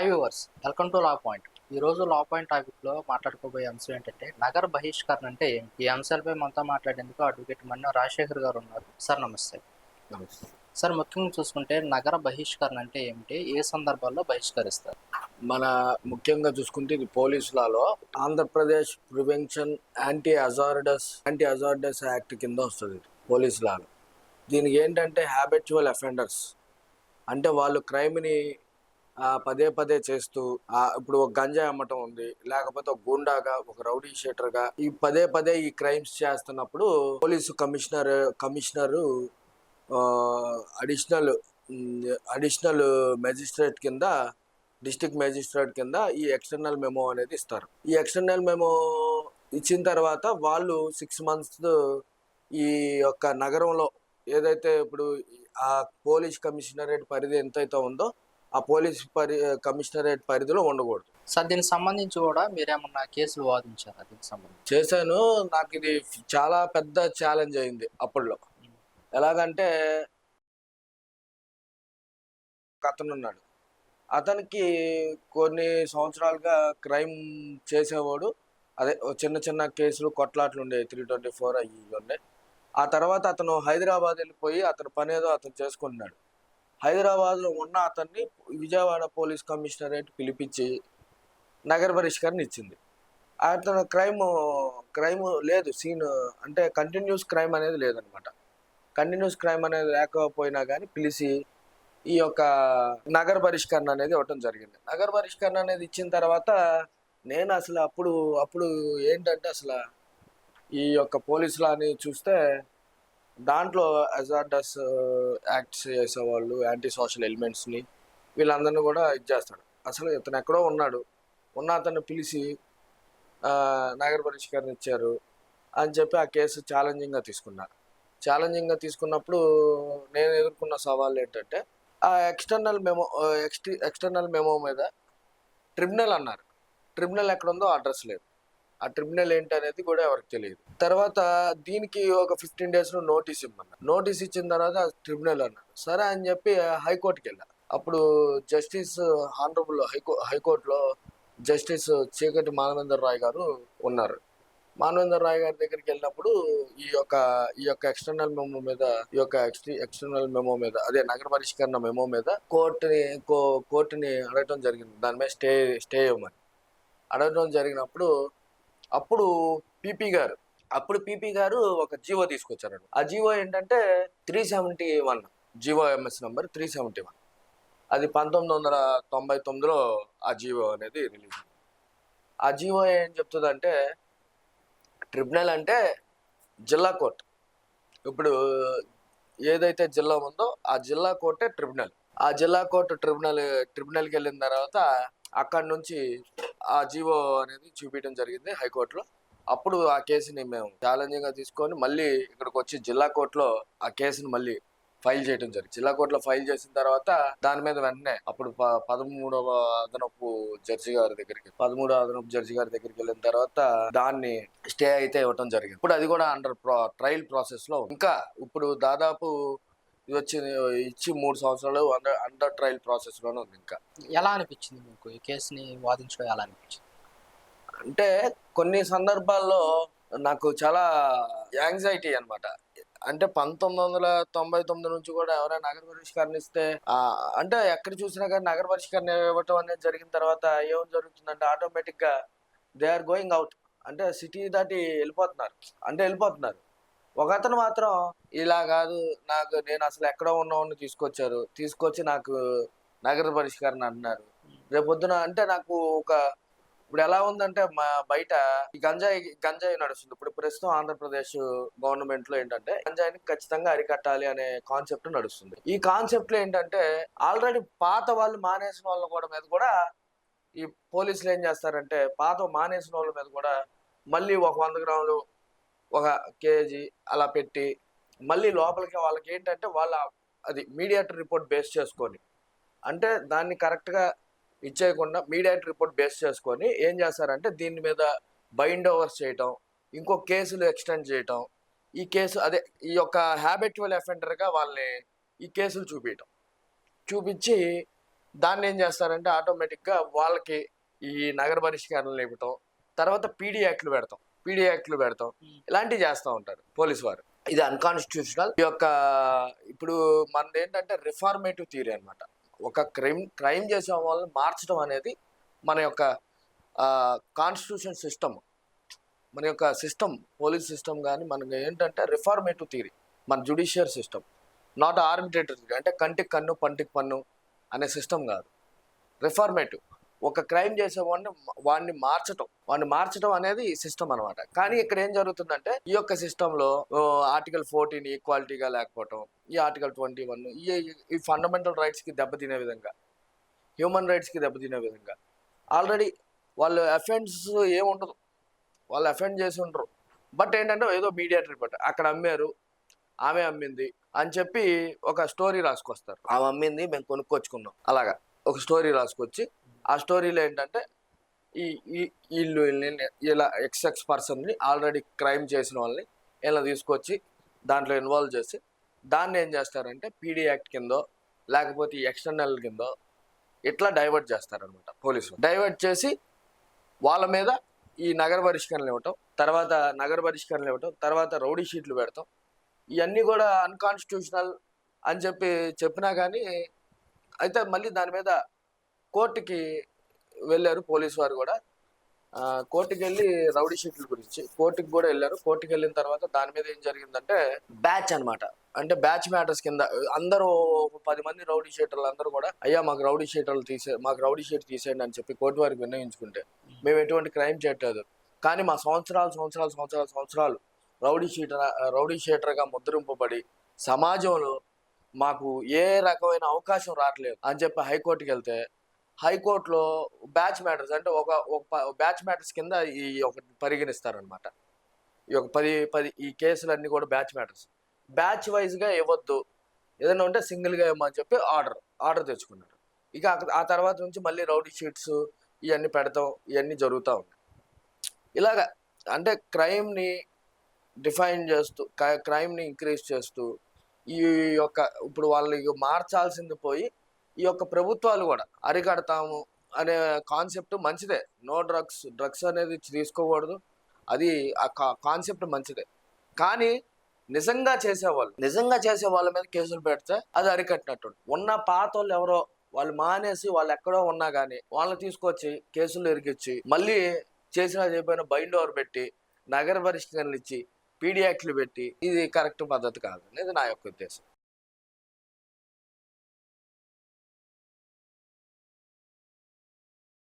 Hi viewers welcome to law point ఈ రోజు law point టాపిక్లో మాట్లాడుకోబోయే అంశం ఏంటంటే నగర బహిష్కరణ అంటే ఈ అంశాలపై మనతో మాట్లాడేందుకు అడ్వకేట్ మన్న రాజశేఖర్ గారు ఉన్నారు. సార్ నమస్తే. సార్ ముఖ్యంగా చూసుకుంటే నగర బహిష్కరణ అంటే ఏమిటి? ఏ సందర్భాల్లో బహిష్కరిస్తారు? మన ముఖ్యంగా చూసుకుంటే ఇది పోలీసులలో Andhra Pradesh prevention anti hazardous anti hazardous act కింద వస్తుంది ఇది పోలీస్ లాలో. దీనికి ఏంటంటే హ్యాబిచువల్ అఫెండర్స్ అంటే వాళ్ళు క్రైమ్ని పదే పదే చేస్తూ ఆ, ఇప్పుడు ఒక గంజాయి అమ్మటం ఉంది లేకపోతే ఒక గూండాగా ఒక రౌడీ షీటర్గా ఈ పదే పదే ఈ క్రైమ్స్ చేస్తున్నప్పుడు police commissioner commissioner additional additional magistrate కింద డిస్ట్రిక్ట్ మెజిస్ట్రేట్ కింద ఈ ఎక్స్టర్నల్ మెమో అనేది ఇస్తారు. ఈ ఎక్స్టర్నల్ మెమో ఇచ్చిన తర్వాత వాళ్ళు సిక్స్ మంత్స్ ఈ యొక్క నగరంలో ఏదైతే ఇప్పుడు ఆ పోలీస్ కమిషనరేట్ పరిధి ఎంతైతే ఉందో ఆ పోలీస్ పరి కమిషనరేట్ పరిధిలో ఉండకూడదు. సార్ దీనికి సంబంధించి కూడా మీరేమన్నా కేసులు వాదించారా దీనికి సంబంధించి? చేశాను. నాకు ఇది చాలా పెద్ద ఛాలెంజ్ అయింది అప్పట్లో. ఎలాగంటే అతను ఉన్నాడు. అతనికి కొన్ని సంవత్సరాలుగా క్రైమ్ చేసేవాడు. అదే చిన్న చిన్న కేసులు కొట్లాట్లు ఉండేవి. త్రీ ట్వంటీ ఫోర్ అయ్యి ఉండే ఆ తర్వాత అతను హైదరాబాద్ వెళ్ళిపోయి అతని పని ఏదో అతను చేసుకుంటున్నాడు. హైదరాబాద్లో ఉన్న అతన్ని విజయవాడ పోలీస్ కమిషనరేట్ పిలిపించి నగర బహిష్కరణ ఇచ్చింది. అతను క్రైమ్ క్రైమ్ లేదు సీన్ అంటే కంటిన్యూస్ క్రైమ్ అనేది లేదనమాట. కంటిన్యూస్ క్రైమ్ అనేది లేకపోయినా కానీ పిలిచి ఈ యొక్క నగర బహిష్కరణ అనేది ఇవ్వటం జరిగింది. నగర బహిష్కరణ అనేది ఇచ్చిన తర్వాత నేను అసలు అప్పుడు అప్పుడు ఏంటంటే అసలు ఈ యొక్క పోలీసులని చూస్తే దాంట్లో అజార్డస్ యాక్ట్స్ చేసేవాళ్ళు యాంటీ సోషల్ ఎలిమెంట్స్ని వీళ్ళందరినీ కూడా ఇది చేస్తాడు. అసలు ఇతను ఎక్కడో ఉన్నాడు. ఉన్న అతన్ని పిలిచి నగర పరిష్కారం ఇచ్చారు అని చెప్పి ఆ కేసు ఛాలెంజింగ్గా తీసుకున్నారు ఛాలెంజింగ్గా తీసుకున్నప్పుడు నేను ఎదుర్కొన్న సవాళ్ళు ఏంటంటే ఆ ఎక్స్టర్నల్ మెమో ఎక్స్టి ఎక్స్టర్నల్ మెమో మీద ట్రిబ్యునల్ అన్నారు. ట్రిబ్యునల్ ఎక్కడ ఉందో అడ్రస్ లేదు. ఆ ట్రిబ్యునల్ ఏంటి అనేది కూడా ఎవరికి తెలియదు. తర్వాత దీనికి ఒక ఫిఫ్టీన్ డేస్లో నోటీస్ ఇమ్మన్నా. నోటీస్ ఇచ్చిన తర్వాత ట్రిబ్యునల్ అన్నారు సరే అని చెప్పి హైకోర్టుకి వెళ్ళా. అప్పుడు జస్టిస్ హానరబుల్ హైకో హైకోర్టులో జస్టిస్ చీకటి మానవేందర్ రాయ్ గారు ఉన్నారు. మానవేందర్ రాయ్ గారి దగ్గరికి వెళ్ళినప్పుడు ఈ యొక్క ఈ యొక్క ఎక్స్టర్నల్ మెమో మీద ఈ యొక్క ఎక్స్టి ఎక్స్టర్నల్ మెమో మీద అదే నగర పరిష్కరణ మెమో మీద కోర్టుని కో కోర్టుని అడగటం జరిగింది. దాని మీద స్టే స్టే ఇవ్వమని. అడగటం జరిగినప్పుడు అప్పుడు పీపీ గారు అప్పుడు పీపీ గారు ఒక జీవో తీసుకొచ్చారు ఆ జీవో ఏంటంటే three seventy one GO MS number three seventy one. అది పంతొమ్మిది వందల తొంభై తొమ్మిదిలో ఆ జీవో అనేది రిలీజ్ అయింది. ఆ జీవో ఏం చెప్తుందంటే ట్రిబ్యునల్ అంటే జిల్లా కోర్టు. ఇప్పుడు ఏదైతే జిల్లా ఉందో ఆ జిల్లా కోర్టే ట్రిబ్యునల్. ఆ జిల్లా కోర్టు ట్రిబ్యునల్ ట్రిబ్యునల్కి వెళ్ళిన తర్వాత అక్కడి నుంచి ఆ జీవో అనేది చూపించడం జరిగింది హైకోర్టులో. అప్పుడు ఆ కేసుని మేము ఛాలెంజింగ్గా తీసుకొని మళ్ళీ ఇక్కడికి వచ్చి జిల్లా కోర్టులో ఆ కేసుని మళ్ళీ ఫైల్ చేయడం జరిగింది. జిల్లా కోర్టులో ఫైల్ చేసిన తర్వాత దాని మీద వెంటనే అప్పుడు పదమూడవ అదనపు జడ్జి గారి దగ్గరికి పదమూడవ అదనపు జడ్జి గారి దగ్గరికి వెళ్ళిన తర్వాత దాన్ని స్టే అయితే ఇవ్వటం జరిగింది. ఇప్పుడు అది కూడా అండర్ ట్రయల్ ప్రాసెస్లో ఇంకా ఇప్పుడు దాదాపు ఇది వచ్చి ఇచ్చి మూడు సంవత్సరాలు అండర్ అండర్ ట్రయల్ ప్రాసెస్లోనే ఉంది ఇంకా. ఎలా అనిపించింది మీకు? ఈ కేసుని వాదించడం ఎలా అనిపించింది? అంటే కొన్ని సందర్భాల్లో నాకు చాలా యాంగ్జైటీ అన్నమాట. అంటే పంతొమ్మిది వందల తొంభై తొమ్మిది నుంచి కూడా ఎవరైనా నగర బహిష్కరణ ఇస్తే అంటే ఎక్కడ చూసినా కానీ నగర బహిష్కరణ ఇవ్వటం అనేది జరిగిన తర్వాత ఏం జరుగుతుందంటే ఆటోమేటిక్గా దే ఆర్ గోయింగ్ అవుట్ అంటే సిటీ దాటి వెళ్ళిపోతున్నారు. అంటే వెళ్ళిపోతున్నారు. ఒక అతను మాత్రం ఇలా కాదు నాకు నేను అసలు ఎక్కడో ఉన్నవాడిని తీసుకొచ్చారు తీసుకొచ్చి నాకు నగర పరిష్కారం అంటున్నారు. రేపొద్దున అంటే నాకు ఒక ఇప్పుడు ఎలా ఉందంటే మా బయట ఈ గంజాయి గంజాయి నడుస్తుంది. ఇప్పుడు ప్రస్తుతం ఆంధ్రప్రదేశ్ గవర్నమెంట్లో ఏంటంటే గంజాయిని ఖచ్చితంగా అరికట్టాలి అనే కాన్సెప్ట్ నడుస్తుంది. ఈ కాన్సెప్ట్లో ఏంటంటే ఆల్రెడీ పాత వాళ్ళు మానేసిన వాళ్ళ కూడా మీద కూడా ఈ పోలీసులు ఏం చేస్తారంటే పాత మానేసిన వాళ్ళ మీద కూడా మళ్ళీ ఒక వంద గ్రాములు ఒక కేజీ అలా పెట్టి మళ్ళీ లోపలికి వాళ్ళకి ఏంటంటే వాళ్ళ అది మీడియాటర్ రిపోర్ట్ బేస్ చేసుకొని అంటే దాన్ని కరెక్ట్గా ఇచ్చేయకుండా మీడియాటర్ రిపోర్ట్ బేస్ చేసుకొని ఏం చేస్తారంటే దీని మీద బైండ్ ఓవర్స్ చేయటం ఇంకో కేసులు ఎక్స్టెండ్ చేయటం ఈ కేసు అదే ఈ యొక్క హ్యాబిచువల్ ఎఫెండర్గా వాళ్ళని ఈ కేసులు చూపించటం చూపించి దాన్ని ఏం చేస్తారంటే ఆటోమేటిక్గా వాళ్ళకి ఈ నగర పరిష్కారాలు ఇవ్వటం తర్వాత పీడీ యాక్ట్లు పెడతాం. పీడీ యాక్ట్లు పెడతాం. ఇలాంటివి చేస్తూ ఉంటారు పోలీసు వారు. ఇది అన్కాన్స్టిట్యూషనల్ ఈ యొక్క ఇప్పుడు మనది ఏంటంటే రిఫార్మేటివ్ థియరీ అన్నమాట. ఒక క్రైమ్ క్రైమ్ చేసే వాళ్ళని మార్చడం అనేది మన యొక్క కాన్స్టిట్యూషన్ సిస్టమ్ మన యొక్క సిస్టమ్ పోలీస్ సిస్టమ్ కానీ మనకి ఏంటంటే రిఫార్మేటివ్ థియరీ మన జుడిషియర్ సిస్టమ్ నాట్ ఆర్బిట్రేటరీ అంటే కంటికి కన్ను పంటికి పన్ను అనే సిస్టమ్ కాదు. రిఫార్మేటివ్ ఒక క్రైమ్ చేసే వాడిని వాడిని మార్చటం వాడిని మార్చడం అనేది సిస్టమ్ అనమాట కానీ ఇక్కడ ఏం జరుగుతుందంటే ఈ యొక్క సిస్టంలో ఆర్టికల్ ఫోర్టీన్ ఈక్వాలిటీగా లేకపోవటం ఈ ఆర్టికల్ ట్వంటీ వన్ ఈ ఈ ఫండమెంటల్ రైట్స్కి దెబ్బతినే విధంగా హ్యూమన్ రైట్స్కి దెబ్బతినే విధంగా. ఆల్రెడీ వాళ్ళు అఫెన్స్ ఏముండదు వాళ్ళు అఫెండ్ చేసి ఉండరు. బట్ ఏంటంటే ఏదో మీడియేటర్ రిపోర్ట్ అక్కడ అమ్మారు ఆమె అమ్మింది అని చెప్పి ఒక స్టోరీ రాసుకొస్తారు. ఆమె అమ్మింది మేము కొనుక్కొచ్చుకున్నాం అలాగా. ఒక స్టోరీ రాసుకొచ్చి ఆ స్టోరీలో ఏంటంటే ఈ వీళ్ళు ఇలా ఎక్స్ఎక్స్ పర్సన్ని ఆల్రెడీ క్రైమ్ చేసిన వాళ్ళని ఇలా తీసుకొచ్చి దాంట్లో ఇన్వాల్వ్ చేసి దాన్ని ఏం చేస్తారంటే పీడీ యాక్ట్ కిందో లేకపోతే ఎక్స్టర్నల్ కిందో ఇట్లా డైవర్ట్ చేస్తారనమాట పోలీసులు. డైవర్ట్ చేసి వాళ్ళ మీద ఈ నగర పరిష్కరణలు ఇవ్వటం తర్వాత నగర పరిష్కరణలు ఇవ్వటం తర్వాత రౌడీ షీట్లు పెడతాం. ఇవన్నీ కూడా అన్కాన్స్టిట్యూషనల్ అని చెప్పి చెప్పినా కానీ అయితే మళ్ళీ దాని మీద కోర్టుకి వెళ్ళారు పోలీసు వారు కూడా. కోర్టుకి వెళ్ళి రౌడీ షీట్ల గురించి కోర్టుకి కూడా వెళ్ళారు. కోర్టుకి వెళ్ళిన తర్వాత దాని మీద ఏం జరిగిందంటే బ్యాచ్ అనమాట అంటే బ్యాచ్ మ్యాటర్స్ కింద అందరూ పది మంది రౌడీ షీటర్లు అందరూ కూడా అయ్యా మాకు రౌడీ షీటర్లు తీసే మాకు రౌడీ షీట్ తీసేయండి అని చెప్పి కోర్టు వారికి విన్నయించుకుంటే మేము ఎటువంటి క్రైమ్ చేయట్లేదు. కానీ మా సంవత్సరాలు సంవత్సరాలు సంవత్సరాలు సంవత్సరాలు రౌడీ షీటర్ రౌడీ షీటర్గా ముద్రింపబడి సమాజంలో మాకు ఏ రకమైన అవకాశం రావట్లేదు అని చెప్పి హైకోర్టుకి వెళ్తే హైకోర్టులో బ్యాచ్ మ్యాటర్స్ అంటే ఒక ఒక బ్యాచ్ మ్యాటర్స్ కింద ఈ ఒక పరిగణిస్తారనమాట ఈ ఒక పది పది ఈ కేసులన్నీ కూడా బ్యాచ్ మ్యాటర్స్. బ్యాచ్ వైజ్గా ఇవ్వద్దు. ఏదైనా ఉంటే సింగిల్గా ఇవ్వమని చెప్పి ఆర్డర్ ఆర్డర్ తెచ్చుకున్నారు. ఇక ఆ- తర్వాత నుంచి మళ్ళీ రౌడీ షీట్స్ ఇవన్నీ పెడతాం ఇవన్నీ జరుగుతూ ఉన్నాయి ఇలాగ అంటే క్రైమ్ని డిఫైన్ చేస్తూ క్రైమ్ని ఇంక్రీజ్ చేస్తూ ఈ యొక్క ఇప్పుడు వాళ్ళకి మార్చాల్సింది పోయి ఈ యొక్క ప్రభుత్వాలు కూడా అరికడతాము అనే కాన్సెప్ట్ మంచిదే. నో డ్రగ్స్ డ్రగ్స్ అనేది తీసుకోకూడదు. అది ఆ కాన్సెప్ట్ మంచిదే. కానీ నిజంగా చేసేవాళ్ళు నిజంగా చేసే వాళ్ళ మీద కేసులు పెడితే అది అరికట్టినట్టు ఉన్న పాత వాళ్ళు ఎవరో వాళ్ళు మానేసి వాళ్ళు ఎక్కడో ఉన్నా కానీ వాళ్ళని తీసుకొచ్చి కేసులు ఇరికిచ్చి మళ్ళీ చేసిన చెప్పిన బైండ్ ఓవర్ పెట్టి నగర పరిష్కరణలు ఇచ్చి పీడియాక్లు పెట్టి ఇది కరెక్ట్ పద్ధతి కాదు అనేది నా యొక్క ఉద్దేశం.